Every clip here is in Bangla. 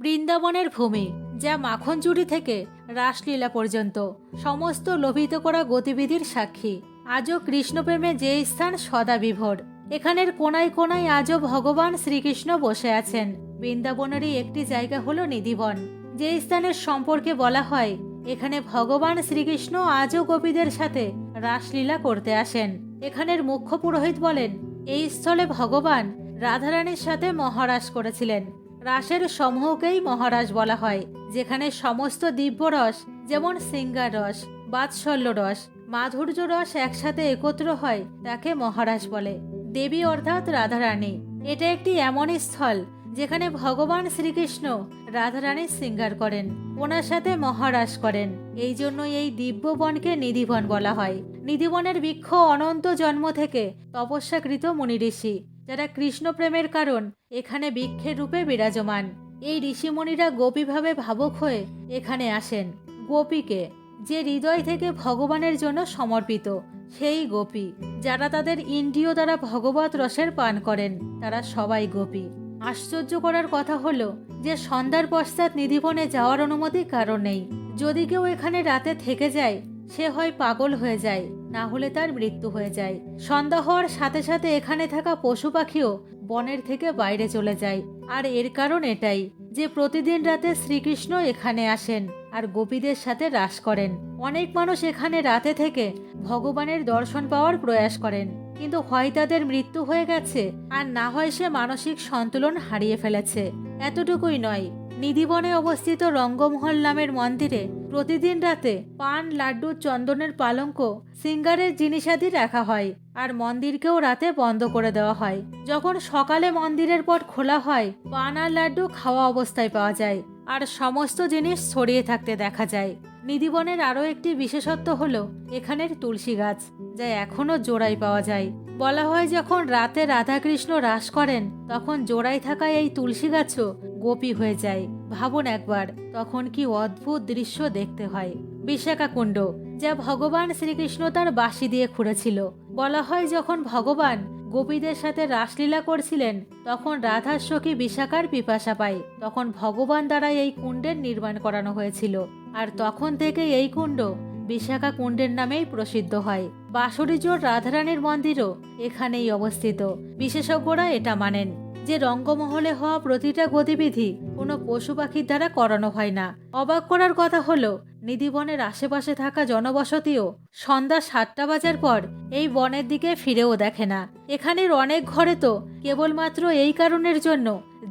বৃন্দাবনের ভূমি, যা মাখনচুরি থেকে রাসলীলা পর্যন্ত। সমস্ত লোভিত করা গতিবিধির সাক্ষী। আজও কৃষ্ণপ্রেমে যে স্থান সদা বিভোর। এখানের কোনায় কোনায় আজও ভগবান শ্রীকৃষ্ণ বসে আছেন। বৃন্দাবনেরই একটি জায়গা হলো নিধিবন। যে স্থানের সম্পর্কে বলা হয়, এখানে ভগবান শ্রীকৃষ্ণ আজও গোপীদের সাথে রাসলীলা করতে আসেন। এখানের মুখ্য পুরোহিত বলেন, এই স্থলে ভগবান রাধারানীর সাথে মহারাস করেছিলেন। রাসের সমূহকেই মহারাস বলা হয়, যেখানে সমস্ত দিব্য রস যেমন সিঙ্গার রস বাৎসল্য রস মাধুর্য রস একসাথে একত্র হয়, তাকে মহারাস বলে। দেবী অর্থাৎ রাধারানী। এটা একটি এমন স্থল, যেখানে ভগবান শ্রীকৃষ্ণ রাধারানীর সিঙ্গার করেন, ওনার সাথে মহারাস করেন। এই জন্য এই দিব্যবনকে নিধিবন বলা হয়। নিধিবনের বৃক্ষ অনন্ত জন্ম থেকে তপস্যাকৃত মুনি ঋষি যারা কৃষ্ণপ্রেমের কারণ, এখানে বৃক্ষের রূপে বিরাজমান। এই ঋষিমুনিরা গোপীভাবে ভাবক হয়ে এখানে আসেন। গোপীকে, যে হৃদয় থেকে ভগবানের জন্য সমর্পিত, সেই গোপী। যারা তাদের ইন্দ্রিয় দ্বারা ভগবত রসের পান করেন, তারা সবাই গোপী। আশ্চর্য করার কথা হলো যে সন্ধ্যার পশ্চাৎ নিধিবনে যাওয়ার অনুমতি কারণ নেই। যদি কেউ এখানে রাতে থেকে যায়, সে হয় পাগল হয়ে যায়। না হলে তার মৃত্যু হয়ে যায়। সন্ধ্যা হওয়ার সাথে সাথে এখানে থাকা পশু পাখিও বনের থেকে বাইরে চলে যায়। আর এর কারণ এটাই যে প্রতিদিন রাতে শ্রীকৃষ্ণ এখানে আসেন আর গোপীদের সাথে রাস করেন। অনেক মানুষ এখানে রাতে থেকে ভগবানের দর্শন পাওয়ার প্রয়াস করেন। কিন্তু হয় তাদের মৃত্যু হয়ে গেছে আর না হয় সে মানসিক সন্তুলন হারিয়ে ফেলেছে। এতটুকুই নয় নিধিবনে অবস্থিত রঙ্গমহল নামের মন্দিরে প্রতিদিন রাতে পান, লাড্ডু, চন্দনের পালঙ্ক, সিঙ্গারের জিনিসাদি রাখা হয় আর মন্দিরকেও রাতে বন্ধ করে দেওয়া হয়। যখন সকালে মন্দিরের পর খোলা হয়, পান আর লাড্ডু খাওয়া অবস্থায় পাওয়া যায় আর সমস্ত জিনিস ছড়িয়ে থাকতে দেখা যায়। নিধিবনের আরও একটি বিশেষত্ব হল এখানের তুলসী গাছ, যা এখনও জোড়ায় পাওয়া যায়। বলা হয় যখন রাতে রাধাকৃষ্ণ রাস করেন, তখন জোড়ায় থাকা এই তুলসী গাছও গোপী হয়ে যায়। ভাবুন একবার, তখন কি অদ্ভুত দৃশ্য দেখতে হয়। বিশাখাকুণ্ড, যা ভগবান শ্রীকৃষ্ণ তার বাঁশি দিয়ে খুঁড়েছিল। বলা হয় যখন ভগবান গোপীদের সাথে রাসলীলা করছিলেন, তখন রাধার সখী বিশাখার পিপাসা পায়। তখন ভগবান দ্বারা এই কুণ্ডের নির্মাণ করানো হয়েছিল। আর তখন থেকে এই কুণ্ড বিশাখা কুণ্ডের নামেই প্রসিদ্ধ হয়। বাঁশরীজোর রাধারানীর মন্দিরও এখানেই অবস্থিত। বিশেষজ্ঞরা এটা মানেন যে, রঙ্গমহলে হওয়া প্রতিটা গতিবিধি কোনো পশু পাখির দ্বারা করানো হয় না। অবাক করার কথা হলো নিধিবনের আশেপাশে থাকা জনবসতিও সন্ধ্যা সাতটা বাজার পর এই বনের দিকে ফিরেও দেখে না। এখানের অনেক ঘরে তো কেবলমাত্র এই কারণের জন্য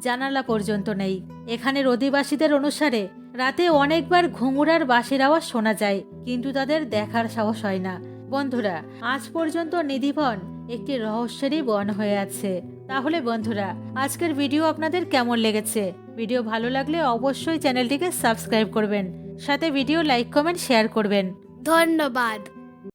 জানালা পর্যন্ত নেই। এখানের অধিবাসীদের অনুসারে রাতে অনেকবার ঘুঙুরার বাঁশির আওয়াজ শোনা যায়, কিন্তু তাদের দেখার সাহস হয় না। বন্ধুরা, আজ পর্যন্ত নিধিবন একটি রহস্যেরই বন হয়ে আছে। তাহলে বন্ধুরা, আজকের ভিডিও আপনাদের কেমন লেগেছে? ভিডিও ভালো লাগলে অবশ্যই চ্যানেলটিকে সাবস্ক্রাইব করবেন। সাথে ভিডিও লাইক কমেন্ট শেয়ার করবেন। ধন্যবাদ।